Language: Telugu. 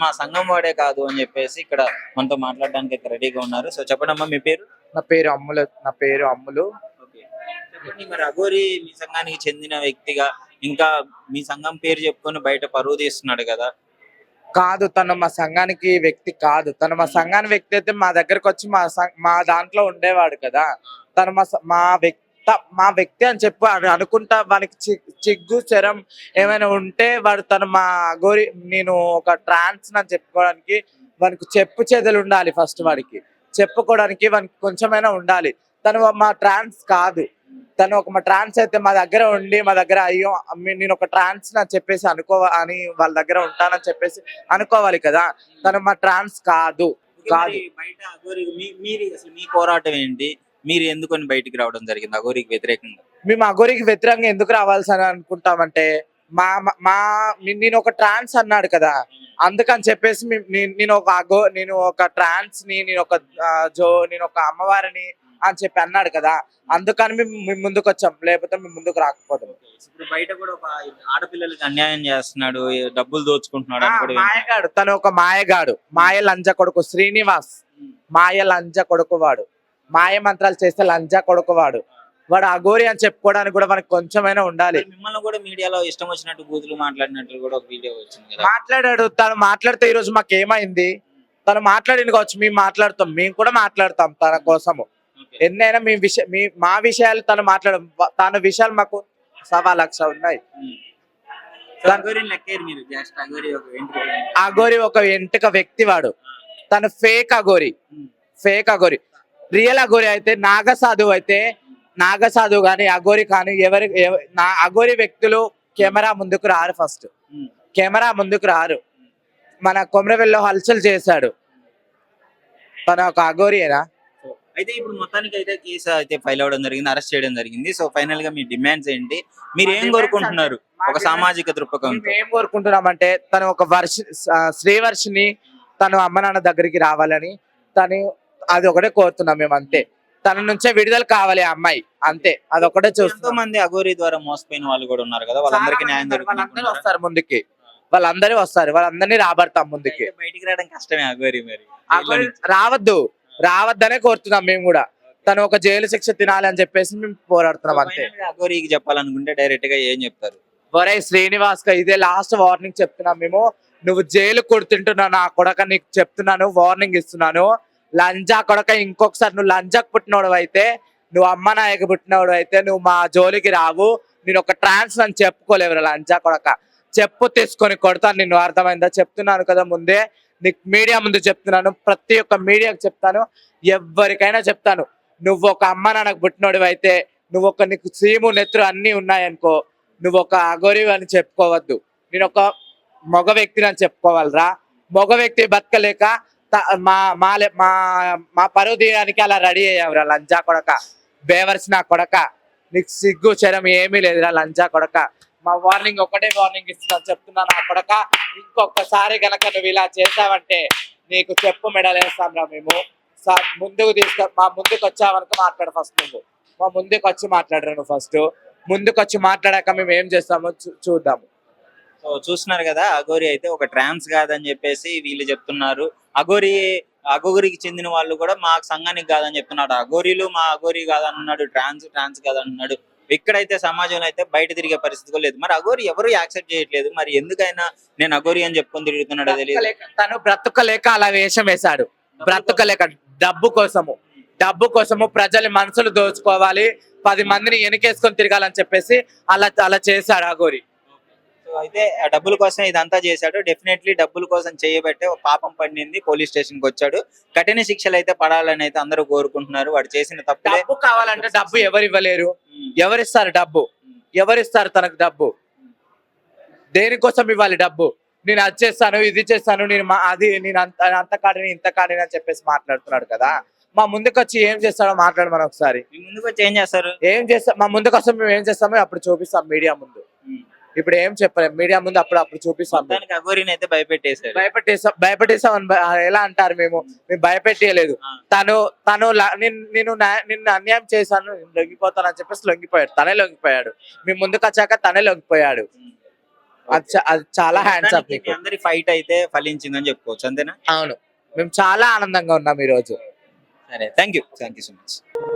మా సంఘం వాడే కాదు అని చెప్పేసి ఇక్కడ మనతో మాట్లాడడానికి అయితే రెడీగా ఉన్నారు. సో చెప్పండి అమ్మా మీ పేరు? నా పేరు అమ్ములు నా పేరు అమ్ములు. చెప్పండి మరి అఘోరి మీ సంఘానికి చెందిన వ్యక్తిగా ఇంకా మీ సంఘం పేరు చెప్పుకొని బయట పరువు తీస్తున్నాడు కదా. కాదు తను మా సంఘానికి వ్యక్తి కాదు. తను మా సంఘానికి వ్యక్తి అయితే మా దగ్గరకు వచ్చి మా మా దాంట్లో ఉండేవాడు కదా. తను మా మా వ్యక్తి మా వ్యక్తి అని చెప్పి అది అనుకుంటా వానికి చి- చిగ్గు చరం ఏమైనా ఉంటే వాడు తను మా గోరి నేను ఒక ట్రాన్స్ అని చెప్పుకోవడానికి వానికి చెప్పు చేతులు ఉండాలి ఫస్ట్ వాడికి. చెప్పుకోవడానికి వానికి కొంచెమైనా ఉండాలి. తను మా ట్రాన్స్ కాదు. తను ఒక మా ట్రాన్స్ అయితే మా దగ్గర ఉండి మా దగ్గర అయ్యో నేను ఒక ట్రాన్స్ అని చెప్పేసి అనుకో అని వాళ్ళ దగ్గర ఉంటానని చెప్పేసి అనుకోవాలి కదా. తను మా ట్రాన్స్ కాదు. కాదు. బయట మీ పోరాటం ఏంటి? మీరు ఎందుకని బయటికి రావడం జరిగింది? అఘోరికి వ్యతిరేకంగా? మేము అగోరికి వ్యతిరేకంగా ఎందుకు రావాల్సి అని అనుకుంటామంటే మా మా- నేను ఒక ట్రాన్స్ అన్నాడు కదా. అందుకని చెప్పేసి నేను ఒక అగో నేను ఒక ట్రాన్స్ని నేను ఒక జో నేను ఒక అమ్మవారిని అని చెప్పి అన్నాడు కదా. అందుకని మేము ముందుకు వచ్చాం లేకపోతే మేము ముందుకు రాకపోతాం. ఇప్పుడు బయట కూడా ఒక ఆడపిల్లలకి అన్యాయం చేస్తున్నాడు డబ్బులు దోచుకుంటున్నాడు. మాయగాడు తను ఒక మాయగాడు. మాయ లంజ కొడుకు శ్రీనివాస్. మాయ లంజ కొడుకు వాడు. మాయ మంత్రాలు చేస్తే లంజ కొడుకు వాడు వాడు అఘోరి అని చెప్పుకోవడానికి కూడా మనకి కొంచెమైనా ఉండాలి. మిమ్మల్ని కూడా మీడియాలో ఇష్టం వచ్చినట్టు బూతులు మాట్లాడినట్లు కూడా ఒక వీడియో వచ్చింది మాట్లాడాడు తను మాట్లాడితే ఈ రోజు మాకు ఏమైంది తను మాట్లాడింది కావచ్చు మేము మాట్లాడుతాం మేము కూడా మాట్లాడతాం తన కోసము. ఎన్నైనా మీ విషయ మీ మా విషయాలు తను మాట్లాడ తన విషయాలు మాకు సవా లక్ష ఉన్నాయి. అఘోరి ఒక ఎంటుక వ్యక్తి వాడు. తను fake Aghori. Fake Aghori. Real Aghori అయితే నాగసాధు అయితే నాగసాధు కానీ అఘోరి కానీ ఎవరి ఎవ- నా అఘోరి వ్యక్తులు కెమెరా ముందుకు రారు ఫస్ట్. కెమెరా ముందుకు రారు. మన కొమరవెల్లో హల్చల్ చేశాడు. తన ఒక అఘోరియేనా? అయితే ఇప్పుడు మొత్తానికి అయితే కేసు అయితే ఫైల్ అవ్వడం జరిగింది అరెస్ట్ చేయడం జరిగింది. సో ఫైనల్గా మీ డిమాండ్స్ ఏంటి? మీరు ఏం కోరుకుంటున్నారు? ఒక సామాజిక దృక్పథం ఏం కోరుకుంటున్నామంటే తను ఒక వర్ష శ్రీవర్షిని తను అమ్మ నాన్న దగ్గరికి రావాలని తను అది ఒకటే కోరుతున్నాం మేము అంతే. తన నుంచే విడుదల కావాలి ఆ అమ్మాయి అంతే. అదొకటే చూస్తున్నాం. మంది అఘోరి ద్వారా మోసపోయిన వాళ్ళు కూడా ఉన్నారు కదా వాళ్ళందరికీ న్యాయం వాళ్ళందరూ వస్తారు ముందుకి. వాళ్ళందరూ వస్తారు వాళ్ళందరినీ రాబడతాం ముందుకి. బయటికి రావడం కష్టమే అఘోరి మరి. రావద్దు రావద్దనే కోరుతున్నాం మేము కూడా. తను ఒక జైలు శిక్ష తినాలి అని చెప్పేసి మేము పోరాడుతున్నాం అంతే. అఘోరికి చెప్పాలనుకుంటే డైరెక్ట్గా ఏం చెప్తారు? ఒరే శ్రీనివాస్గా ఇదే లాస్ట్ వార్నింగ్ చెప్తున్నాం మేము. నువ్వు జైలు కొడుతుంటున్నావు నా కొడక నీకు చెప్తున్నాను వార్నింగ్ ఇస్తున్నాను. లంజా కొడక ఇంకొకసారి నువ్వు లంజాకు పుట్టినోడు అయితే నువ్వు అమ్మ నాయకు పుట్టినోడు అయితే నువ్వు మా జోలికి రావు. నేను ఒక ట్రాన్స్ అని చెప్పుకోలేవురా లంజా కొడక. చెప్పు తీసుకొని కొడతాను నిన్ను అర్థమైందా? చెప్తున్నాను కదా ముందే. నీకు మీడియా ముందు చెప్తున్నాను ప్రతి ఒక్క మీడియాకి చెప్తాను ఎవరికైనా చెప్తాను. నువ్వు ఒక అమ్మ నాన్నకు పుట్టినోడు అయితే నువ్వు ఒక నీకు సీము నెత్తురు అన్నీ ఉన్నాయనుకో నువ్వు ఒక అగోరివి అని చెప్పుకోవద్దు. నేను ఒక మగ వ్యక్తిని అని చెప్పుకోవాలిరా. మగ వ్యక్తి బతకలేక మా మా మా మా పరువు తీయడానికి అలా రెడీ అయ్యావురా లంజా కొడక. బేవర్స్ నా కొడక. నీకు సిగ్గు చరం ఏమీ లేదురా లంజా కొడక. మా వార్నింగ్ ఒకటే వార్నింగ్ ఇస్తున్నాను చెప్తున్నా నా కొడక. ఇంకొకసారి గనక నువ్వు ఇలా చేసావంటే నీకు చెప్పు మెడలేస్తాం రా మేము. ముందుకు తీసుకు మా ముందుకు వచ్చావనుక మాట్లాడు ఫస్ట్ నువ్వు. మా ముందుకు వచ్చి మాట్లాడరా నువ్వు ఫస్ట్. ముందుకు వచ్చి మాట్లాడాక మేము ఏం చేస్తామో చూ- చూద్దాము. సో చూస్తున్నారు కదా అఘోరి అయితే ఒక ట్రాన్స్ కాదని చెప్పేసి వీళ్ళు చెప్తున్నారు. అఘోరి అఘోరికి చెందిన వాళ్ళు కూడా మా సంఘానికి కాదని చెప్తున్నాడు. అఘోరీలు మా అఘోరి కాదన్నాడు ట్రాన్స్ ట్రాన్స్ కాదన్నాడు. ఎక్కడైతే సమాజంలో అయితే బయట తిరిగే పరిస్థితి లేదు. మరి అఘోరి ఎవరు యాక్సెప్ట్ చేయట్లేదు? మరి ఎందుకైనా నేను అఘోరి అని చెప్పుకొని తిరుగుతున్నాడో తెలియదు. తను బ్రతకలేక అలా వేషం వేశాడు. బ్రతకలేక డబ్బు కోసము డబ్బు కోసము ప్రజల మనసులు దోచుకోవాలి. పది మందిని వెనకేసుకొని తిరగాలని చెప్పేసి అలా అలా చేశాడు అఘోరి. అయితే ఆ డబ్బుల కోసం ఇదంతా చేశాడు. డెఫినెట్లీ డబ్బుల కోసం చేయబట్టే ఒక పాపం పడింది పోలీస్ స్టేషన్కి వచ్చాడు. కఠిన శిక్షలు అయితే పడాలని అయితే అందరూ కోరుకుంటున్నారు. వాడు చేసిన తప్పులే. డబ్బు కావాలంటే డబ్బు ఎవరు ఇవ్వలేరు ఎవరిస్తారు డబ్బు? ఎవరిస్తారు తనకు డబ్బు? దేనికోసం ఇవ్వాలి డబ్బు? నేను అది చేస్తాను ఇది చేస్తాను నేను మా- అది నేను అంత అంత కాడిని ఇంత కాడిని అని చెప్పేసి మాట్లాడుతున్నాడు కదా. మా ముందుకు వచ్చి ఏం చేస్తాడో మాట్లాడమని ఒకసారి ముందుకు వచ్చి ఏం చేస్తారు? ఏం చేస్తాం మా ముందుకు వస్తే మేము ఏం చేస్తామో అప్పుడు చూపిస్తాం మీడియా ముందు. ఇప్పుడు ఏం చెప్పలేం. మీడియా ముందు అప్పుడు అప్పుడు చూపిస్తాం. దానికి అఘోరిని అయితే భయపెట్టేశారు. భయపెట్టేసాం. భయపెట్టేసాం అని ఎలా అంటారు మేము? మేము భయపెట్టేయలేదు. ఆ. తను తను లా- నిన్- నేను నా- నిన్ను అన్యాయం చేశాను. నేను లొంగిపోతాను అని చెప్పేసి లొంగిపోయాడు. తనే లొంగిపోయాడు. మేము ముందుకు వచ్చాక తనే లొంగిపోయాడు. అది చా- అది చాలా హ్యాండ్స్ అప్ మీ అందరి ఫైట్ అయితే ఫలించిందని చెప్పుకోవచ్చు. అంతేనా? అవును. మేము చాలా ఆనందంగా ఉన్నాం ఈ రోజు సరే. Thank you thank you so much